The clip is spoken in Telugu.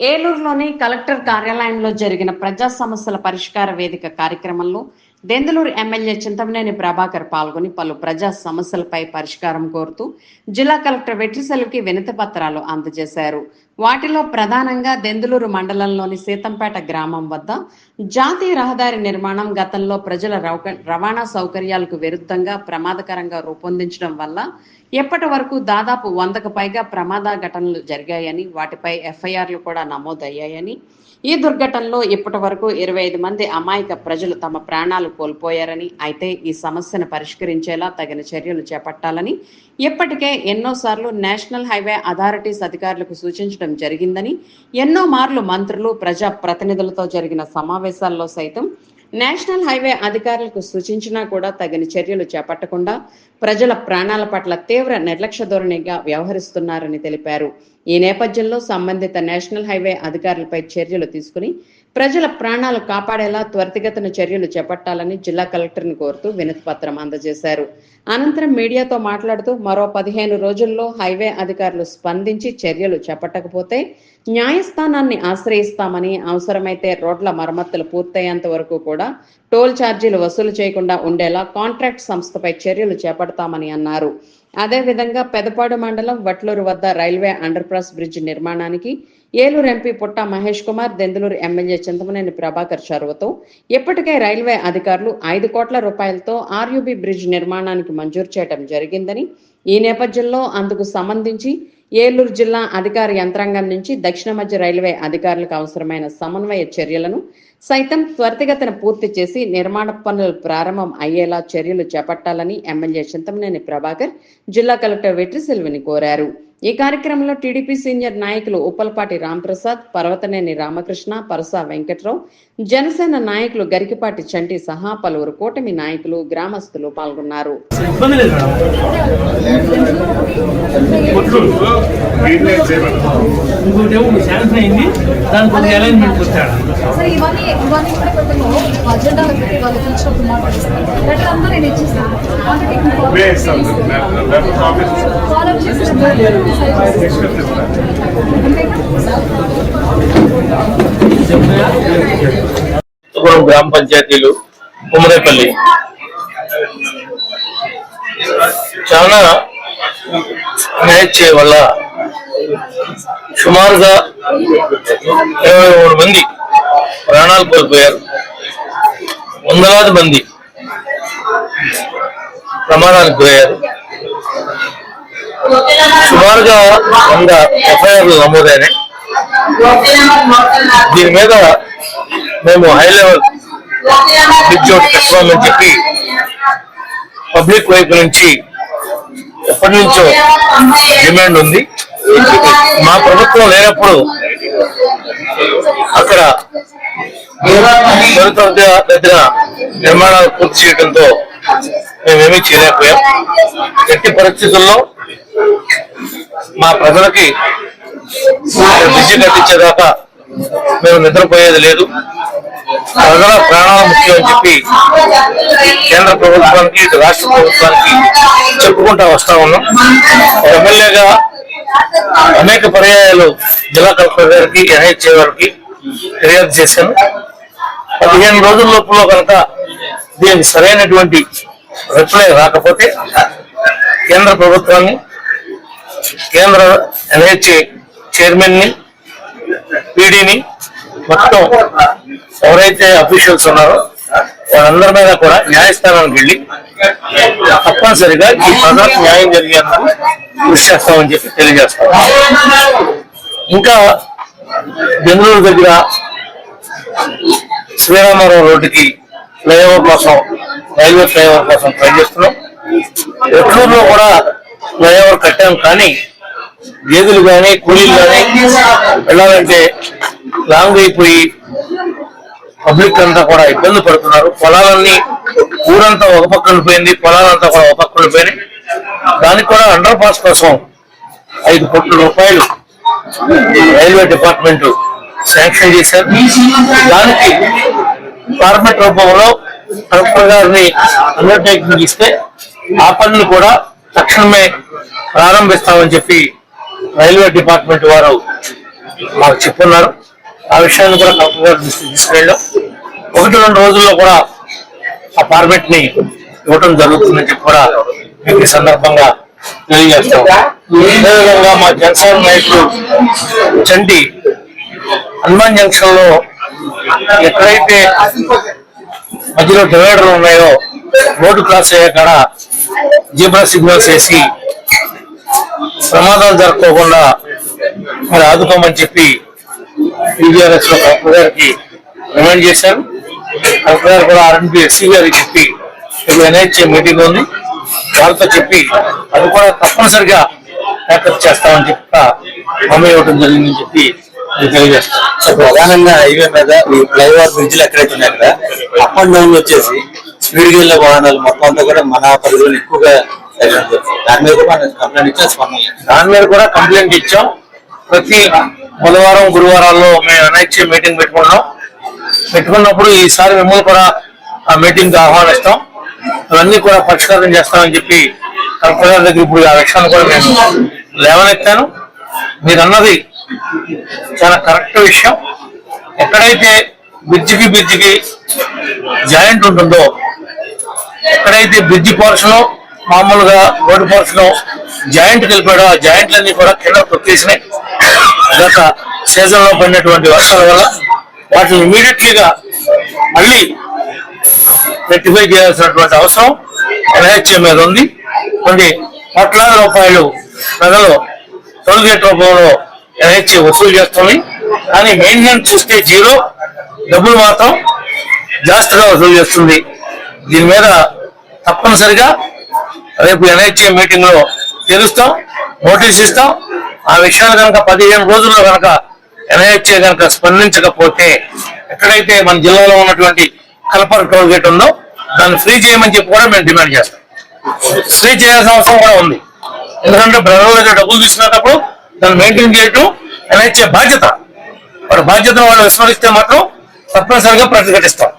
ఏలూరులోని కలెక్టర్ కార్యాలయంలో జరిగిన ప్రజా సమస్యల పరిష్కార వేదిక కార్యక్రమంలో దెందులూరు ఎమ్మెల్యే చింతమనేని ప్రభాకర్ పాల్గొని పలు ప్రజా సమస్యలపై పరిష్కారం కోరుతూ జిల్లా కలెక్టర్ వెట్రిసెల్వికి వినతి పత్రాలు అందజేశారు. వాటిలో ప్రధానంగా దెందులూరు మండలంలోని సీతంపేట గ్రామం వద్ద జాతీయ రహదారి నిర్మాణం గతంలో ప్రజల రవాణా సౌకర్యాలకు విరుద్ధంగా ప్రమాదకరంగా రూపొందించడం వల్ల ఎప్పటి వరకు దాదాపు వందకు పైగా ప్రమాద ఘటనలు జరిగాయని వాటిపై ఎఫ్ఐఆర్లు కూడా నమోదయ్యాయని ఈ దుర్ఘటనలో ఇప్పటి వరకు ఇరవై ఐదు మంది అమాయక ప్రజలు తమ ప్రాణాలు కోల్పోయారని అయితే ఈ సమస్యను పరిష్కరించేలా తగిన చర్యలు చేపట్టాలని ఇప్పటికే ఎన్నోసార్లు నేషనల్ హైవే అథారిటీస్ అధికారులకు సూచించడం జరిగిందని ఎన్నో మార్లు మంత్రులు ప్రజా ప్రతినిధులతో జరిగిన సమావేశాల్లో సైతం నేషనల్ హైవే అధికారులకు సూచించినా కూడా తగిన చర్యలు చేపట్టకుండా ప్రజల ప్రాణాల పట్ల తీవ్ర నిర్లక్ష్య ధోరణిగా వ్యవహరిస్తున్నారని తెలిపారు. ఈ నేపథ్యంలో సంబంధిత నేషనల్ హైవే అధికారులపై చర్యలు తీసుకుని ప్రజల ప్రాణాలు కాపాడేలా త్వరితగతిన చర్యలు చేపట్టాలని జిల్లా కలెక్టర్ని కోరుతూ వినతి పత్రం అందజేశారు. అనంతరం మీడియాతో మాట్లాడుతూ మరో పదిహేను రోజుల్లో హైవే అధికారులు స్పందించి చర్యలు చేపట్టకపోతే న్యాయస్థానాన్ని ఆశ్రయిస్తామని అవసరమైతే రోడ్ల మరమ్మతులు పూర్తయ్యేంత వరకు కూడా టోల్ ఛార్జీలు వసూలు చేయకుండా ఉండేలా కాంట్రాక్ట్ సంస్థపై చర్యలు చేపడతామని అన్నారు. అదేవిధంగా పెదపాడు మండలం వట్లూరు వద్ద రైల్వే అండర్ పాస్ బ్రిడ్జ్ నిర్మాణానికి ఏలూరు ఎంపీ పుట్ట మహేష్ కుమార్ దెందులూరు ఎమ్మెల్యే చింతమనేని ప్రభాకర్ చొరవతో ఇప్పటికే రైల్వే అధికారులు ఐదు కోట్ల రూపాయలతో ఆర్యూబీ బ్రిడ్జ్ నిర్మాణానికి మంజూరు చేయడం జరిగిందని ఈ నేపథ్యంలో అందుకు సంబంధించి ఏలూరు జిల్లా అధికార యంత్రాంగం నుంచి దక్షిణ మధ్య రైల్వే అధికారులకు అవసరమైన సమన్వయ చర్యలను సైతం త్వరితగతిన పూర్తి చేసి నిర్మాణ పనులు ప్రారంభం అయ్యేలా చర్యలు చేపట్టాలని ఎమ్మెల్యే చింతమనేని ప్రభాకర్ జిల్లా కలెక్టర్ వెట్రిసెల్విని కోరారు. ఈ కార్యక్రమంలో టీడీపీ సీనియర్ నాయకులు ఉప్పలపాటి రాంప్రసాద్ పర్వతనేని రామకృష్ణ పరసా వెంకట్రావు జనసేన నాయకులు గరికిపాటి చంటి సహా పలువురు కూటమి నాయకులు గ్రామస్తులు పాల్గొన్నారు. ఫాలో గ్రామ పంచాయతీలు కుమరేపల్లి చాలా మ్యాచ్ వల్ల సుమారుగా ఇరవై మూడు మంది ప్రాణాలు కోల్పోయారు. వందలాది మంది ప్రమాదానికి గురయ్యారు. సుమారుగా వంద ఎఫ్ఐఆర్లు నమోదైనాయి. దీని మీద మేము హై లెవెల్ బ్రిడ్జ్ ఒకటి చెప్పి పబ్లిక్ వైపు నుంచి ఎప్పటి నుంచో డిమాండ్ ఉంది. మా ప్రభుత్వం లేనప్పుడు అక్కడ త్వరిత దగ్గర నిర్మాణాలు పూర్తి చేయడంతో మేమేమీ చేయలేకపోయాం. ఎట్టి పరిస్థితుల్లో మా ప్రజలకి బ్రిడ్జి కట్టించేదాకా మేము నిద్రపోయేది లేదు. ప్రజల ప్రాణాలు ముఖ్యం అని చెప్పి కేంద్ర ప్రభుత్వానికి ఇటు రాష్ట్ర ప్రభుత్వానికి చెప్పుకుంటా వస్తా ఉన్నాం. ఎమ్మెల్యేగా అనేక పర్యాయాలు జిల్లా కలెక్టర్ గారికి ఎన్హెచ్ఏ గారికి ఫిర్యాదు చేశాను. పదిహేను రోజుల లోపల కనుక దీనికి సరైనటువంటి రిప్లై రాకపోతే కేంద్ర ప్రభుత్వాన్ని కేంద్ర ఎన్హెచ్ఏ చైర్మన్ని పీడీని మొత్తం ఎవరైతే అఫీషియల్స్ ఉన్నారో వాళ్ళందరి మీద కూడా న్యాయస్థానానికి వెళ్ళి తప్పనిసరిగా ఈ ప్రజలకు న్యాయం జరిగేందుకు కృషి చేస్తామని చెప్పి తెలియజేస్తాం. ఇంకా బెంగళూరు దగ్గర శ్రీరామారావు రోడ్డుకి ఫ్లైఓవర్ కోసం రైల్వే ఫ్లైఓవర్ కోసం ట్రై చేస్తున్నాం. ఎట్లూరులో కూడా ఫ్లైఓవర్ కట్టాం కానీ గేదెలు కానీ కూలీలు కానీ వెళ్ళాలంటే లాంగ్ అయిపోయి పబ్లిక్ అంతా కూడా ఇబ్బంది పడుతున్నారు. పొలాలన్నీ ఊరంతా ఒక పక్క ఉండిపోయింది పొలాలంతా కూడా ఒక పక్క ఉండిపోయినాయి దానికి కూడా అండర్ పాస్ కోసం ఐదు కోట్ల రూపాయలు రైల్వే డిపార్ట్మెంట్ శాంక్షన్ చేశారు. దానికి ఫార్మెట్ రూపంలో కలెక్టర్ గారిని అండర్టేకింగ్ ఇస్తే ఆ పనులు కూడా తక్షణమే ప్రారంభిస్తామని చెప్పి రైల్వే డిపార్ట్మెంట్ వారు మాకు చెప్పున్నారు. ఆ విషయాన్ని కూడా కలెక్టర్ గారు తీసుకెళ్ళాం. ఒకటి రెండు రోజుల్లో కూడా ఆ ఫార్మెట్ని ఇవ్వటం జరుగుతుందని చెప్పి కూడా మీకు ఈ సందర్భంగా తెలియజేస్తాం. అదేవిధంగా మా జనసేన నాయకుడు చంటి హనుమాన్ జంక్షన్లో ఎక్కడైతే మధ్యలో డివైడర్లు ఉన్నాయో రోడ్డు క్రాస్ అయ్యే కాడ జీబ్రా సిగ్నల్స్ వేసి ప్రమాదాలు జరగకోకుండా మరి ఆదుకోమని చెప్పి టీవీఆర్ఎస్లో కలెక్టర్ గారికి రిమైండ్ చేశారు. కలెక్టర్ గారు కూడా ఆర్ఎన్బి ఎస్సీ గారికి చెప్పి ఇప్పుడు ఎన్హెచ్ఏ మీటింగ్ ఉంది. వాళ్ళతో చెప్పి అది కూడా తప్పనిసరిగా ట్యాకప్ చేస్తామని చెప్పి మమ్మీ ఇవ్వడం జరిగిందని చెప్పి తెలియజేస్తాను ప్రధానంగా హైవే మీద ఈ ఫ్లైఓవర్ బ్రిడ్జ్లు ఎక్కడైతే ఉన్నాయి కదా అప్ అండ్ డౌన్ వచ్చేసి స్పీడ్ వెళ్ళే వాహనాలు మొత్తం అంతా కూడా మన పరిధిలో ఎక్కువగా దాని మీద కూడా కంప్లైంట్ దాని మీద కూడా కంప్లైంట్ ఇచ్చాం. ప్రతి బుధవారం గురువారాల్లో మేము ఎన్హెచ్ఏ మీటింగ్ పెట్టుకున్నాం. పెట్టుకున్నప్పుడు ఈసారి మిమ్మల్ని కూడా ఆ మీటింగ్ ఆహ్వానిస్తాం. అవన్నీ కూడా పరిష్కారం చేస్తామని చెప్పి కలెక్టర్ గారి దగ్గర ఇప్పుడు ఆ విషయాన్ని కూడా నేను లేవనెత్తాను. మీరు అన్నది చాలా కరెక్ట్ విషయం. ఎక్కడైతే బ్రిడ్జికి బ్రిడ్జికి జాయింట్ ఉంటుందో ఎక్కడైతే బ్రిడ్జి పోర్షను మామూలుగా రోడ్డు పర్సన్ జాయింట్ కలిపాడు. ఆ జాయింట్లన్నీ కూడా కింద తొక్కేసినాయి. గత సీజన్లో పడినటువంటి వర్షాల వల్ల వాటిని ఇమీడియట్లీగా మళ్ళీ రెక్టిఫై చేయాల్సినటువంటి అవసరం ఎన్హెచ్ఏ మీద ఉంది. కొన్ని కోట్లాది రూపాయలు ప్రజలు టోల్గేట్ రూపంలో ఎన్హెచ్ఏ వసూలు చేస్తుంది కానీ మెయింటెనెన్స్ చూస్తే జీరో డబ్బులు మాత్రం జాస్తిగా వసూలు చేస్తుంది. దీని మీద తప్పనిసరిగా రేపు ఎన్హెచ్ఏ మీటింగ్లో తెలుస్తాం నోటీస్ ఇస్తాం. ఆ విషయాలు కనుక పదిహేను రోజుల్లో కనుక ఎన్హెచ్ఏ కనుక స్పందించకపోతే ఎక్కడైతే మన జిల్లాలో ఉన్నటువంటి కలపర్ టోల్ గేట్ ఉందో దాన్ని ఫ్రీ చేయమని చెప్పి కూడా మేము డిమాండ్ చేస్తాం. ఫ్రీ చేయాల్సిన అవసరం కూడా ఉంది. ఎందుకంటే ప్రజల దగ్గర డబ్బులు తీసుకునేటప్పుడు దాన్ని మెయింటైన్ చేయటం ఎన్హెచ్ఏ బాధ్యత. వాడు బాధ్యతను వాళ్ళు విస్మరిస్తే మాత్రం తప్పనిసరిగా ప్రతిఘటిస్తాం